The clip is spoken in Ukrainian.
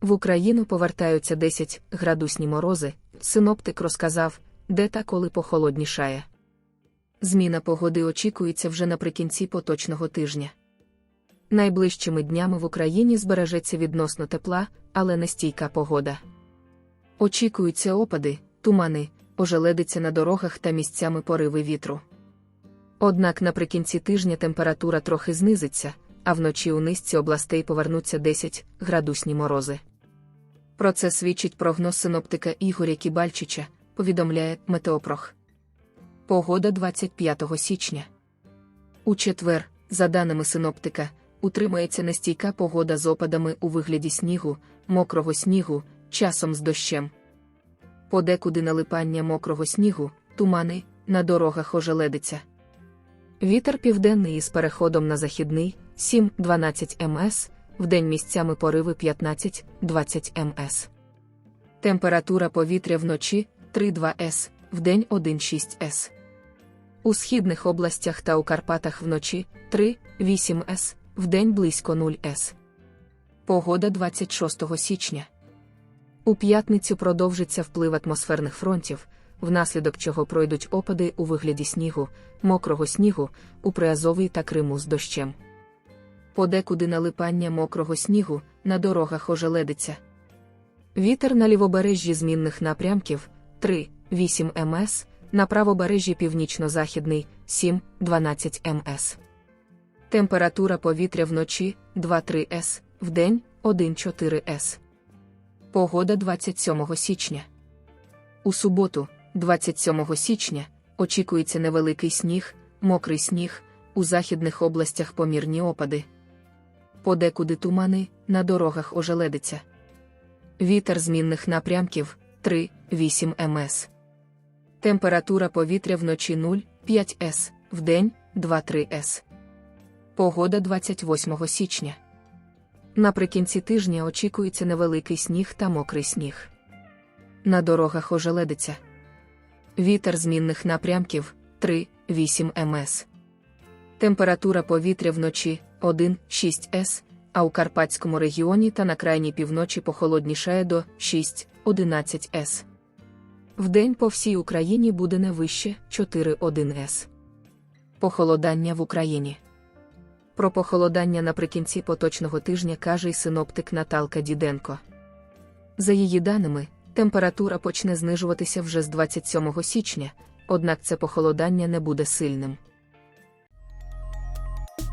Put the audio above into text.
В Україну повертаються 10 градусні морози. Синоптик розказав, де та коли похолоднішає. Зміна погоди очікується вже наприкінці поточного тижня. Найближчими днями в Україні збережеться відносно тепла, але нестійка погода. Очікуються опади, тумани, ожеледиться на дорогах та місцями пориви вітру. Однак наприкінці тижня температура трохи знизиться, а вночі у низці областей повернуться 10 градусні морози. Про це свідчить прогноз синоптика Ігоря Кібальчича, повідомляє Метеопрох. Погода 25 січня. У четвер, за даними синоптика, утримається нестійка погода з опадами у вигляді снігу, мокрого снігу, часом з дощем. Подекуди налипання мокрого снігу, тумани, на дорогах ожеледиться. Вітер південний із переходом на західний 7-12 МС, вдень місцями пориви 15-20 МС. Температура повітря вночі 3-2 С, вдень 1-6 С. У східних областях та у Карпатах вночі 3-8 С, вдень близько 0 С. Погода 26 січня. У п'ятницю продовжиться вплив атмосферних фронтів, внаслідок чого пройдуть опади у вигляді снігу, мокрого снігу, у Приазовій та Криму з дощем. Подекуди налипання мокрого снігу, на дорогах ожеледиться. Вітер на лівобережжі змінних напрямків 3-8 МС, на правобережжі північно-західний 7-12 МС. Температура повітря вночі 2-3 С, вдень 1-4 С. Погода 27 січня. У суботу, 27 січня, очікується невеликий сніг, мокрий сніг, у західних областях помірні опади. Подекуди тумани, на дорогах ожеледиться. Вітер змінних напрямків 3-8 МС. Температура повітря вночі 0-5 С, вдень 2-3 С. Погода 28 січня. Наприкінці тижня очікується невеликий сніг та мокрий сніг. На дорогах ожеледиться. Вітер змінних напрямків 3-8 МС. Температура повітря вночі 1-6 С, а у Карпатському регіоні та на крайній півночі похолоднішає до 6-11 С. Вдень по всій Україні буде не вище 4-1 С. Похолодання в Україні. Про похолодання наприкінці поточного тижня каже й синоптик Наталка Діденко. За її даними, температура почне знижуватися вже з 27 січня, однак це похолодання не буде сильним.